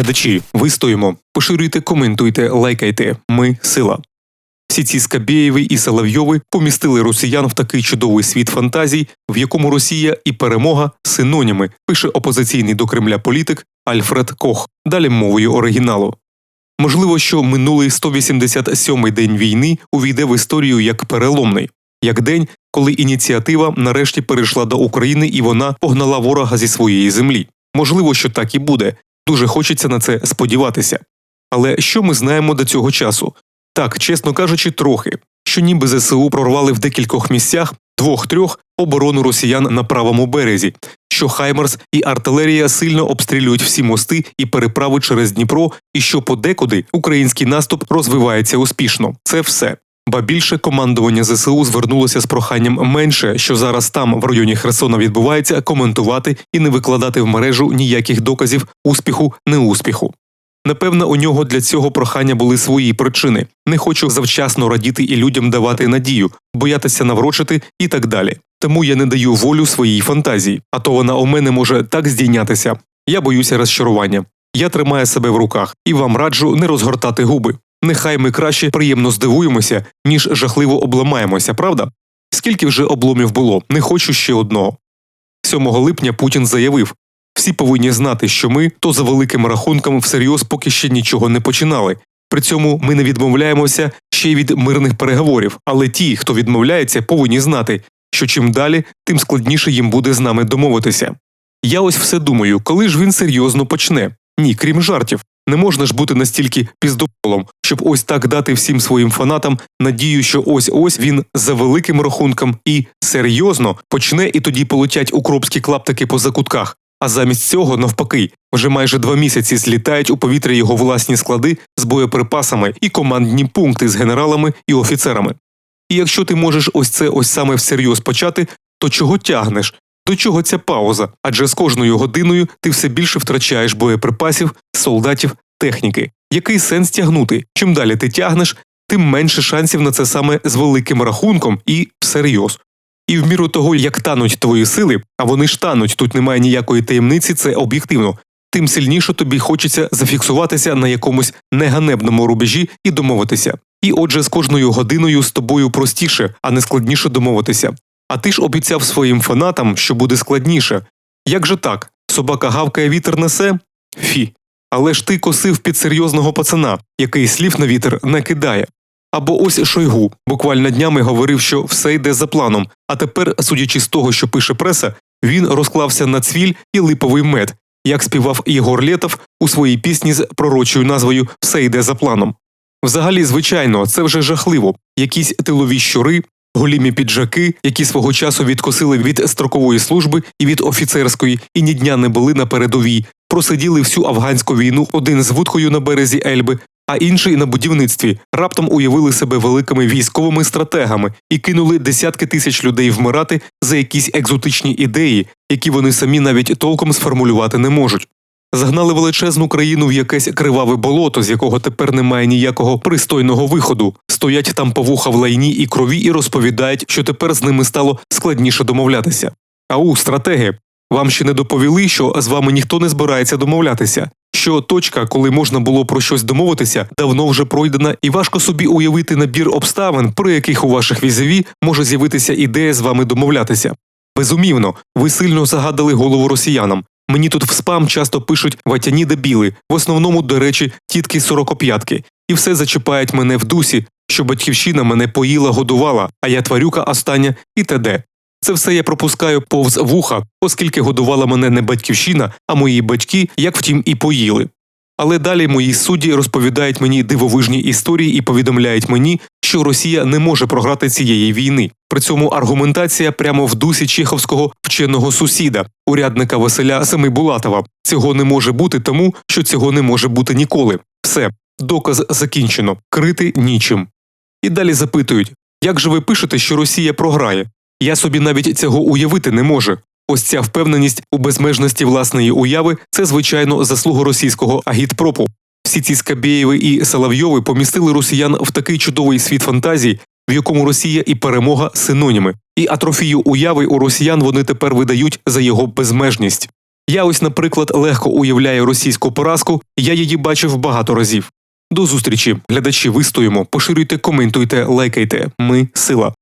Глядачі, вистоїмо, поширюйте, коментуйте, лайкайте. Ми сила. Всі ці Скабєєви і Соловйови помістили росіян в такий чудовий світ фантазій, в якому Росія і перемога синоніми, пише опозиційний до Кремля політик Альфред Кох, далі мовою оригіналу. Можливо, що минулий 187-й день війни увійде в історію як переломний, як день, коли ініціатива нарешті перейшла до України і вона погнала ворога зі своєї землі. Можливо, що так і буде. Дуже хочеться на це сподіватися. Але що ми знаємо до цього часу? Так, чесно кажучи, трохи, що ніби ЗСУ прорвали в декількох місцях двох-трьох оборону росіян на правому березі, що Хаймерс і артилерія сильно обстрілюють всі мости і переправи через Дніпро, і що подекуди український наступ розвивається успішно. Це все. Ба більше командування ЗСУ звернулося з проханням менше, що зараз там в районі Херсона відбувається, коментувати і не викладати в мережу ніяких доказів успіху, неуспіху. Напевно, у нього для цього прохання були свої причини. Не хочу завчасно радіти і людям давати надію, боятися наврочити і так далі. Тому я не даю волю своїй фантазії, а то вона у мене може так здійнятися. Я боюся розчарування. Я тримаю себе в руках і вам раджу не розгортати губи. Нехай ми краще приємно здивуємося, ніж жахливо обламаємося, правда? Скільки вже обломів було, не хочу ще одного. 7 липня Путін заявив всі повинні знати, що ми то за великим рахунком всерйоз поки ще нічого не починали. При цьому ми не відмовляємося ще й від мирних переговорів, але ті, хто відмовляється, повинні знати, що чим далі, тим складніше їм буде з нами домовитися. Я ось все думаю, коли ж він серйозно почне. Ні, крім жартів. Не можна ж бути настільки піздополом, щоб ось так дати всім своїм фанатам надію, що ось ось він за великим рахунком і серйозно почне, і тоді полетять укропські клаптики по закутках. А замість цього, навпаки, вже майже два місяці злітають у повітря його власні склади з боєприпасами і командні пункти з генералами і офіцерами. І якщо ти можеш ось це ось саме всерйоз почати, то чого тягнеш? До чого ця пауза? Адже з кожною годиною ти все більше втрачаєш боєприпасів, солдатів, техніки. Який сенс тягнути? Чим далі ти тягнеш, тим менше шансів на це саме з великим рахунком і всерйоз. І в міру того, як тануть твої сили, а вони ж тануть, тут немає ніякої таємниці, це об'єктивно, тим сильніше тобі хочеться зафіксуватися на якомусь неганебному рубежі і домовитися. І отже, з кожною годиною з тобою простіше, а не складніше домовитися. А ти ж обіцяв своїм фанатам, що буде складніше. Як же так? Собака гавкає вітер несе? Фі. Але ж ти косив під серйозного пацана, який слів на вітер не кидає. Або ось Шойгу буквально днями говорив, що все йде за планом, а тепер, судячи з того, що пише преса, він розклався на цвіль і липовий мед, як співав Єгор Лєтов у своїй пісні з пророчою назвою Все йде за планом. Взагалі, звичайно, це вже жахливо якісь тилові щури, голімі піджаки, які свого часу відкосили від строкової служби і від офіцерської, і ні дня не були на передовій, просиділи всю афганську війну один з вудкою на березі Ельби, а інший на будівництві раптом уявили себе великими військовими стратегами і кинули десятки тисяч людей вмирати за якісь екзотичні ідеї, які вони самі навіть толком сформулювати не можуть. Загнали величезну країну в якесь криваве болото, з якого тепер немає ніякого пристойного виходу. Стоять там повуха в лайні і крові і розповідають, що тепер з ними стало складніше домовлятися. Ау, стратеги, вам ще не доповіли, що з вами ніхто не збирається домовлятися. Що точка, коли можна було про щось домовитися, давно вже пройдена, і важко собі уявити набір обставин, про яких у ваших візові може з'явитися ідея з вами домовлятися. Безумівно, ви сильно загадали голову росіянам. Мені тут в спам часто пишуть ватяні дебіли, в основному, до речі, тітки сорокоп'ятки, і все зачіпають мене в дусі, що батьківщина мене поїла, годувала, а я тварюка остання і т.д. Це все я пропускаю повз вуха, оскільки годувала мене не батьківщина, а мої батьки, як втім, і поїли. Але далі мої судді розповідають мені дивовижні історії і повідомляють мені, що Росія не може програти цієї війни. При цьому аргументація прямо в дусі чеховського вченого сусіда, урядника Василя Семибулатова. Цього не може бути тому, що цього не може бути ніколи. Все, доказ закінчено, крити нічим. І далі запитують як же ви пишете, що Росія програє? Я собі навіть цього уявити не можу. Ось ця впевненість у безмежності власної уяви це, звичайно, заслуга російського агітпропу. Всі ці Скабєєви і Соловйови помістили росіян в такий чудовий світ фантазій, в якому Росія і перемога синоніми, і атрофію уяви у росіян вони тепер видають за його безмежність. Я ось, наприклад, легко уявляю російську поразку, я її бачив багато разів. До зустрічі, глядачі, вистоїмо, поширюйте, коментуйте, лайкайте. Ми сила.